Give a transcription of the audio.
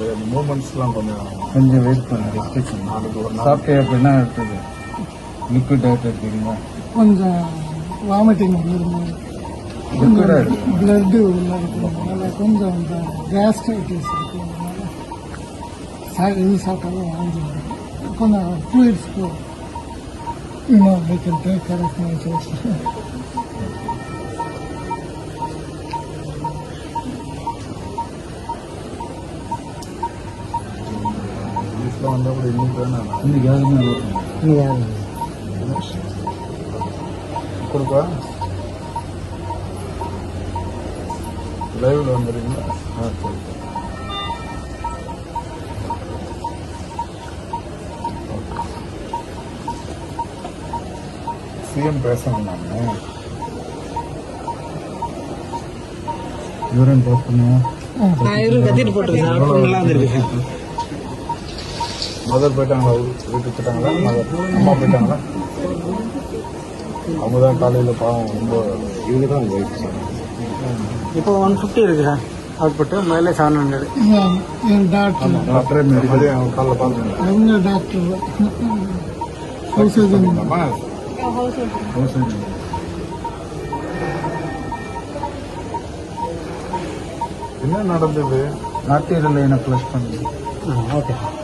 அது அந்த மூமெண்ட்ஸ்லாம் கொஞ்சம் கொஞ்சம் வெயிட் பண்ணு ரெஸ்ட்ரிக்ஷன் நாளைக்கு ஒரு நாள். சாப்பிட்டு அப்படின்னா எடுத்தது லிக்விட் டயட் எடுத்துக்கிறீங்களா கொஞ்சம் வாமிட்டிங் இருக்கு. பிளட்டு உள்ள இருக்கிறதுனால கொஞ்சம் இந்த கேஸ்ட்ரைட்டிஸ் இருக்கிறதுனால சாப்பிட்டாலும் வாங்கிடுது கொஞ்சம் ஃப்ளூயிட்ஸ்க்கு இன்னும் I can take care of my வீட்டில் வந்தால் கூட இன்னைக்கு இன்னைக்கு யாருமே ஓகே கொடுப்பா லைவ்ல வந்துடுறீங்களா ஆ சரி சிஎம் பேசணும் நான் யூரன் டெஸ்ட் பண்ணுவோம் கத்திட்டு மதர் போயிட்டாங்களா வீட்டுக்கு போயிட்டாங்களா மதர் அம்மா போயிட்டாங்களா? அவங்க தான் காலையில் பாவம் ரொம்ப இவங்க தான் இப்போ ஒன் ஃபிஃப்டி இருக்கு சார் அவுட்புட்டு முதல்ல செவன் ஹண்ட்ரட் டாக்டர் டாக்டரே மதியம் அவங்க காலைல பார்த்துருங்க அவங்க டாக்டர் ஹவுஸ் அம்மா என்ன நடந்தது? ஆர்டிஎல் லைனை ஃப்ளஷ் பண்ணி ஓகே சார்